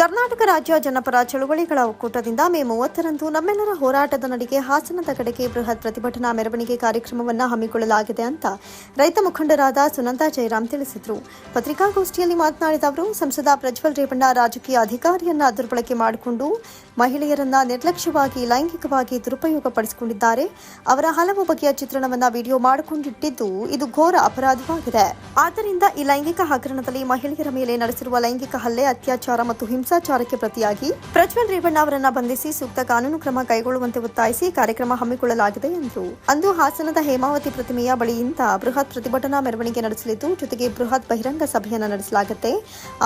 ಕರ್ನಾಟಕ ರಾಜ್ಯ ಜನಪರ ಚಳುವಳಿಗಳ ಒಕ್ಕೂಟದಿಂದ ಮೇ ಮೂವತ್ತರಂದು ನಮ್ಮೆಲ್ಲರ ಹೋರಾಟದ ನಡಿಗೆ ಹಾಸನದ ಕಡೆಗೆ ಬೃಹತ್ ಪ್ರತಿಭಟನಾ ಮೆರವಣಿಗೆ ಕಾರ್ಯಕ್ರಮವನ್ನು ಹಮ್ಮಿಕೊಳ್ಳಲಾಗಿದೆ ಅಂತ ರೈತ ಮುಖಂಡರಾದ ಸುನಂದಾ ಜಯರಾಮ್ ತಿಳಿಸಿದರು. ಪತ್ರಿಕಾಗೋಷ್ಠಿಯಲ್ಲಿ ಮಾತನಾಡಿದ ಅವರು, ಸಂಸದ ಪ್ರಜ್ವಲ್ ರೇವಣ್ಣ ರಾಜಕೀಯ ಅಧಿಕಾರಿಯನ್ನ ದುರ್ಬಳಕೆ ಮಾಡಿಕೊಂಡು ಮಹಿಳೆಯರನ್ನ ನಿರ್ಲಕ್ಷ್ಯವಾಗಿ, ಲೈಂಗಿಕವಾಗಿ ದುರುಪಯೋಗ ಪಡಿಸಿಕೊಂಡಿದ್ದಾರೆ ಅವರ ಹಲವು ಬಗೆಯ ಚಿತ್ರಣವನ್ನ ವಿಡಿಯೋ ಮಾಡಿಕೊಂಡಿಟ್ಟಿದ್ದು ಇದು ಘೋರ ಅಪರಾಧವಾಗಿದೆ. ಆದ್ದರಿಂದ ಈ ಲೈಂಗಿಕ ಹಗರಣದಲ್ಲಿ ಮಹಿಳೆಯರ ಮೇಲೆ ನಡೆಸಿರುವ ಲೈಂಗಿಕ ಹಲ್ಲೆ, ಅತ್ಯಾಚಾರ ಮತ್ತು ಹಿಂಸಾಚಾರಕ್ಕೆ ಪ್ರತಿಯಾಗಿ ಪ್ರಜ್ವಲ್ ರೇವಣ್ಣ ಅವರನ್ನ ಬಂಧಿಸಿ ಸೂಕ್ತ ಕಾನೂನು ಕ್ರಮ ಕೈಗೊಳ್ಳುವಂತೆ ಒತ್ತಾಯಿಸಿ ಕಾರ್ಯಕ್ರಮ ಹಮ್ಮಿಕೊಳ್ಳಲಾಗಿದೆ ಎಂದರು ಅಂದು ಹಾಸನದ ಹೇಮಾವತಿ ಪ್ರತಿಮೆಯ ಬಳಿಯಿಂದ ಬೃಹತ್ ಪ್ರತಿಭಟನಾ ಮೆರವಣಿಗೆ ನಡೆಸಲಿದ್ದು, ಜೊತೆಗೆ ಬೃಹತ್ ಬಹಿರಂಗ ಸಭೆಯನ್ನು ನಡೆಸಲಾಗುತ್ತೆ.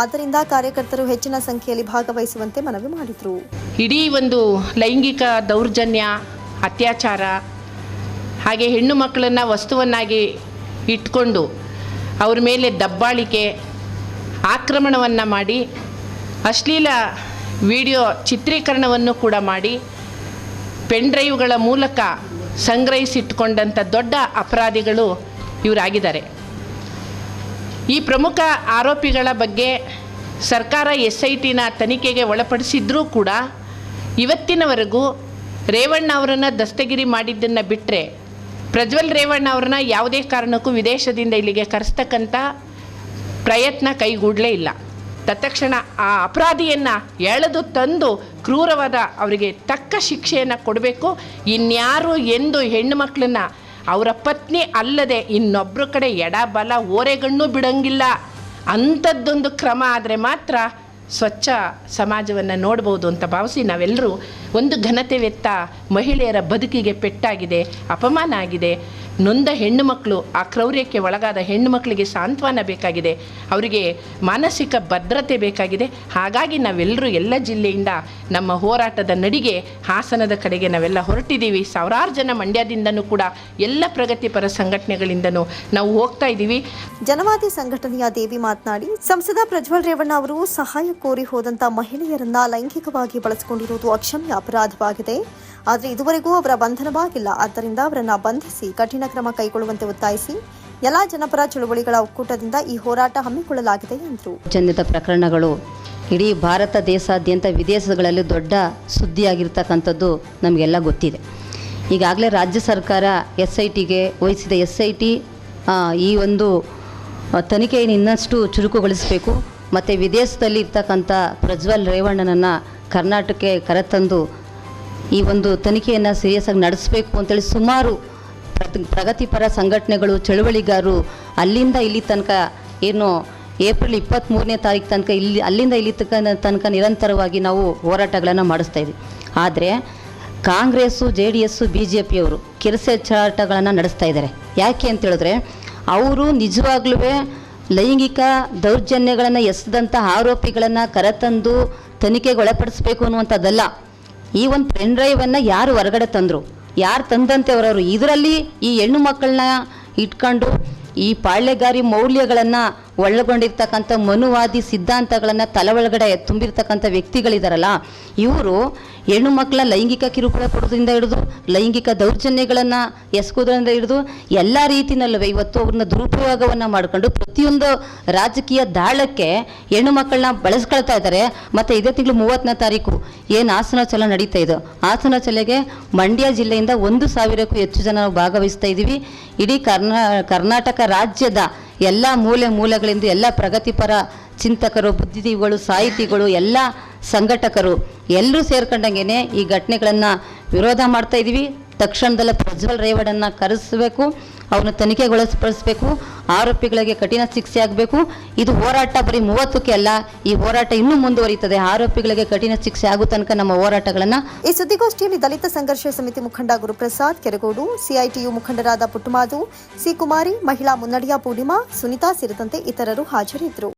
ಆದ್ದರಿಂದ ಕಾರ್ಯಕರ್ತರು ಹೆಚ್ಚಿನ ಸಂಖ್ಯೆಯಲ್ಲಿ ಭಾಗವಹಿಸುವಂತೆ ಮನವಿ ಮಾಡಿದರು. ಇಡೀ ಒಂದು ಲೈಂಗಿಕ ದೌರ್ಜನ್ಯ, ಅತ್ಯಾಚಾರ, ಹಾಗೆ ಹೆಣ್ಣು ಮಕ್ಕಳನ್ನು ವಸ್ತುವನ್ನಾಗಿ ಇಟ್ಕೊಂಡು ಅವ್ರ ಮೇಲೆ ದಬ್ಬಾಳಿಕೆ, ಆಕ್ರಮಣವನ್ನು ಮಾಡಿ ಅಶ್ಲೀಲ ವಿಡಿಯೋ ಚಿತ್ರೀಕರಣವನ್ನು ಕೂಡ ಮಾಡಿ ಪೆನ್ ಡ್ರೈವ್ಗಳ ಮೂಲಕ ಸಂಗ್ರಹಿಸಿಟ್ಟುಕೊಂಡಂಥ ದೊಡ್ಡ ಅಪರಾಧಿಗಳು ಇವರಾಗಿದ್ದಾರೆ. ಈ ಪ್ರಮುಖ ಆರೋಪಿಗಳ ಬಗ್ಗೆ ಸರ್ಕಾರ ಎಸ್ ಐ ಟಿನ ತನಿಖೆಗೆ ಒಳಪಡಿಸಿದ್ರೂ ಕೂಡ ಇವತ್ತಿನವರೆಗೂ ರೇವಣ್ಣ ಅವರನ್ನು ದಸ್ತಗಿರಿ ಮಾಡಿದ್ದನ್ನು ಬಿಟ್ಟರೆ ಪ್ರಜ್ವಲ್ ರೇವಣ್ಣ ಅವ್ರನ್ನ ಯಾವುದೇ ಕಾರಣಕ್ಕೂ ವಿದೇಶದಿಂದ ಇಲ್ಲಿಗೆ ಕರೆಸ್ತಕ್ಕಂಥ ಪ್ರಯತ್ನ ಕೈಗೂಡಲೇ ಇಲ್ಲ. ತತ್ಕ್ಷಣ ಆ ಅಪರಾಧಿಯನ್ನು ಎಳೆದು ತಂದು ಕ್ರೂರವಾದ ಅವರಿಗೆ ತಕ್ಕ ಶಿಕ್ಷೆಯನ್ನು ಕೊಡಬೇಕು. ಇನ್ಯಾರು ಎಂದು ಹೆಣ್ಣು ಮಕ್ಕಳನ್ನು ಅವರ ಪತ್ನಿ ಅಲ್ಲದೆ ಇನ್ನೊಬ್ಬರ ಕಡೆ ಎಡ ಬಲ ಓರೆಗಣ್ಣು ಬಿಡಂಗಿಲ್ಲ. ಅಂಥದ್ದೊಂದು ಕ್ರಮ ಆದರೆ ಮಾತ್ರ ಸ್ವಚ್ಛ ಸಮಾಜವನ್ನು ನೋಡ್ಬೋದು ಅಂತ ಭಾವಿಸಿ ನಾವೆಲ್ಲರೂ ಒಂದು ಘನತೆವೆತ್ತ ಮಹಿಳೆಯರ ಬದುಕಿಗೆ ಪೆಟ್ಟಾಗಿದೆ, ಅಪಮಾನ ಆಗಿದೆ. ನೊಂದ ಹೆಣ್ಣು ಮಕ್ಕಳು ಆ ಕ್ರೌರ್ಯಕ್ಕೆ ಒಳಗಾದ ಹೆಣ್ಣು ಮಕ್ಕಳಿಗೆ ಸಾಂತ್ವನ ಬೇಕಾಗಿದೆ. ಅವರಿಗೆ ಮಾನಸಿಕ ಭದ್ರತೆ ಬೇಕಾಗಿದೆ. ಹಾಗಾಗಿ ನಾವೆಲ್ಲರೂ ಎಲ್ಲ ಜಿಲ್ಲೆಯಿಂದ ನಮ್ಮ ಹೋರಾಟದ ನಡಿಗೆ, ಹಾಸನದ ಕಡೆಗೆ ನಾವೆಲ್ಲ ಹೊರಟಿದ್ದೀವಿ. ಸಾವಿರಾರು ಜನ ಮಂಡ್ಯದಿಂದನೂ ಕೂಡ ಎಲ್ಲ ಪ್ರಗತಿಪರ ಸಂಘಟನೆಗಳಿಂದನೂ ನಾವು ಹೋಗ್ತಾ ಇದ್ದೀವಿ. ಜನವಾದಿ ಸಂಘಟನೆಯ ದೇವಿ ಮಾತನಾಡಿ, ಸಂಸದ ಪ್ರಜ್ವಲ್ ರೇವಣ್ಣ ಅವರು ಸಹಾಯ ಕೋರಿ ಹೋದಂತ ಮಹಿಳೆಯರನ್ನ ಲೈಂಗಿಕವಾಗಿ ಬಳಸಿಕೊಂಡಿರುವುದು ಅಕ್ಷಮ್ಯ. ಅಪರಾಧವಾಗಿದೆ. ಆದರೆ ಇದುವರೆಗೂ ಅವರ ಬಂಧನವಾಗಿಲ್ಲ. ಆದ್ದರಿಂದ ಅವರನ್ನು ಬಂಧಿಸಿ ಕಠಿಣ ಕ್ರಮ ಕೈಗೊಳ್ಳುವಂತೆ ಒತ್ತಾಯಿಸಿ ಎಲ್ಲಾ ಜನಪರ ಚಳುವಳಿಗಳ ಒಕ್ಕೂಟದಿಂದ ಈ ಹೋರಾಟ ಹಮ್ಮಿಕೊಳ್ಳಲಾಗಿದೆ ಎಂದರು. ಚಂದಿತ ಪ್ರಕರಣಗಳು ಇಡೀ ಭಾರತ ದೇಶಾದ್ಯಂತ ವಿದೇಶಗಳಲ್ಲಿ ದೊಡ್ಡ ಸುದ್ದಿಯಾಗಿರ್ತಕ್ಕಂಥದ್ದು ನಮಗೆಲ್ಲ ಗೊತ್ತಿದೆ. ಈಗಾಗಲೇ ರಾಜ್ಯ ಸರ್ಕಾರ ಎಸ್ ಐ ಟಿಗೆ ವಹಿಸಿದ ಎಸ್ ಐ ಟಿ ಈ ಒಂದು ತನಿಖೆಯನ್ನು ಇನ್ನಷ್ಟು ಚುರುಕುಗೊಳಿಸಬೇಕು. ಮತ್ತು ವಿದೇಶದಲ್ಲಿ ಇರ್ತಕ್ಕಂಥ ಪ್ರಜ್ವಲ್ ರೇವಣ್ಣನನ್ನು ಕರ್ನಾಟಕಕ್ಕೆ ಕರೆತಂದು ಈ ಒಂದು ತನಿಖೆಯನ್ನು ಸೀರಿಯಸ್ ಆಗಿ ನಡೆಸಬೇಕು ಅಂತೇಳಿ ಸುಮಾರು ಪ್ರಗತಿಪರ ಸಂಘಟನೆಗಳು, ಚಳುವಳಿಗಾರರು ಅಲ್ಲಿಂದ ಇಲ್ಲಿ ತನಕ ಏನು ಏಪ್ರಿಲ್ ಇಪ್ಪತ್ತ್ಮೂರನೇ ತಾರೀಕು ತನಕ ಇಲ್ಲಿ, ಅಲ್ಲಿಂದ ಇಲ್ಲಿ ತನಕ ತನಕ ನಿರಂತರವಾಗಿ ನಾವು ಹೋರಾಟಗಳನ್ನು ಮಾಡಿಸ್ತಾ ಇದ್ವಿ. ಆದರೆ Congress, J D S, B J ಪಿಯವರು ಕಿರುಸೆಚ್ಚಾಟಗಳನ್ನು ನಡೆಸ್ತಾ ಇದ್ದಾರೆ. ಯಾಕೆ ಅಂತ ಹೇಳಿದ್ರೆ, ಅವರು ನಿಜವಾಗ್ಲೂ ಲೈಂಗಿಕ ದೌರ್ಜನ್ಯಗಳನ್ನು ಎಸೆದಂಥ ಆರೋಪಿಗಳನ್ನು ಕರೆತಂದು ತನಿಖೆಗೆ ಒಳಪಡಿಸಬೇಕು ಅನ್ನುವಂಥದ್ದಲ್ಲ. ಈ ಒಂದು ಪೆನ್ ಡ್ರೈವನ್ನು ಯಾರು ಹೊರಗಡೆ ತಂದರು? ಯಾರು ತಂದಂತೆ ಅವರವರು? ಇದರಲ್ಲಿ ಈ ಹೆಣ್ಣು ಮಕ್ಕಳನ್ನ ಇಟ್ಕೊಂಡು ಈ ಪಾಳ್ಯಗಾರಿ ಮೌಲ್ಯಗಳನ್ನು ಒಳಗೊಂಡಿರ್ತಕ್ಕಂಥ ಮನುವಾದಿ ಸಿದ್ಧಾಂತಗಳನ್ನು ತಲೆ ಒಳಗಡೆ ತುಂಬಿರ್ತಕ್ಕಂಥ ವ್ಯಕ್ತಿಗಳಿದಾರಲ್ಲ, ಇವರು ಹೆಣ್ಣು ಮಕ್ಕಳ ಲೈಂಗಿಕ ಕಿರುಕುಳ ಕೊಡೋದ್ರಿಂದ ಹಿಡಿದು, ಲೈಂಗಿಕ ದೌರ್ಜನ್ಯಗಳನ್ನು ಎಸ್ಕೋದ್ರಿಂದ ಹಿಡಿದು, ಎಲ್ಲ ರೀತಿಯಲ್ಲವೇ ಇವತ್ತು ಅವ್ರನ್ನ ದುರುಪಯೋಗವನ್ನು ಮಾಡ್ಕೊಂಡು ಪ್ರತಿಯೊಂದು ರಾಜಕೀಯ ದಾಳಕ್ಕೆ ಹೆಣ್ಣು ಮಕ್ಕಳನ್ನ ಬಳಸ್ಕೊಳ್ತಾ ಇದ್ದಾರೆ. ಮತ್ತು ಇದೇ ತಿಂಗಳು ಮೂವತ್ತನೇ ತಾರೀಕು, ಏನು ಹಾಸನ ಚಲ ನಡೀತಾ ಇದೆ? ಹಾಸನ ಚಲೆಗೆ ಮಂಡ್ಯ ಜಿಲ್ಲೆಯಿಂದ ಒಂದು ಸಾವಿರಕ್ಕೂ ಹೆಚ್ಚು ಜನ ನಾವು ಭಾಗವಹಿಸ್ತಾ ಇದ್ದೀವಿ. ಇಡೀ ಕರ್ನಾ, ಕರ್ನಾಟಕ ರಾಜ್ಯದ ಎಲ್ಲ ಮೂಲೆ ಮೂಲೆಗಳಿಂದ ಎಲ್ಲ ಪ್ರಗತಿಪರ ಚಿಂತಕರು ಬುದ್ಧಿಜೀವಿಗಳು ಸಾಹಿತಿಗಳು ಎಲ್ಲ ಸಂಘಟಕರು ಎಲ್ಲರೂ ಸೇರ್ಕೊಂಡಂಗೆ ಈ ಘಟನೆಗಳನ್ನು ವಿರೋಧ ಮಾಡ್ತಾ ಇದ್ದೀವಿ ತಕ್ಷಣದಲ್ಲೇ ಪ್ರಜ್ವಲ್ ರೇವಡನ್ನು ಕರೆಸಬೇಕು, ಅವನ ತನಿಖೆಗೊಳಪಡಿಸಬೇಕು ಆರೋಪಿಗಳಿಗೆ ಕಠಿಣ ಶಿಕ್ಷೆ ಆಗಬೇಕು. ಇದು ಹೋರಾಟ ಬರೀ ಮೂವತ್ತಕ್ಕೆ ಅಲ್ಲ, ಈ ಹೋರಾಟ ಇನ್ನೂ ಮುಂದುವರಿಯುತ್ತದೆ. ಆರೋಪಿಗಳಿಗೆ ಕಠಿಣ ಶಿಕ್ಷೆ ಆಗೋ ತನಕ ನಮ್ಮ ಹೋರಾಟಗಳನ್ನು ಈ ಸುದ್ದಿಗೋಷ್ಠಿಯಲ್ಲಿ ದಲಿತ ಸಂಘರ್ಷ ಸಮಿತಿ ಮುಖಂಡ ಗುರುಪ್ರಸಾದ್ ಕೆರಗೋಡು, ಸಿಐಟಿಯು ಮುಖಂಡರಾದ ಪುಟ್ಟಮಾದು ಸಿ ಕುಮಾರಿ ಮಹಿಳಾ ಮುನ್ನಡಿಯ ಪೂರ್ಣಿಮಾ, ಸುನಿತಾ ಸೇರಿದಂತೆ ಇತರರು ಹಾಜರಿದ್ದರು.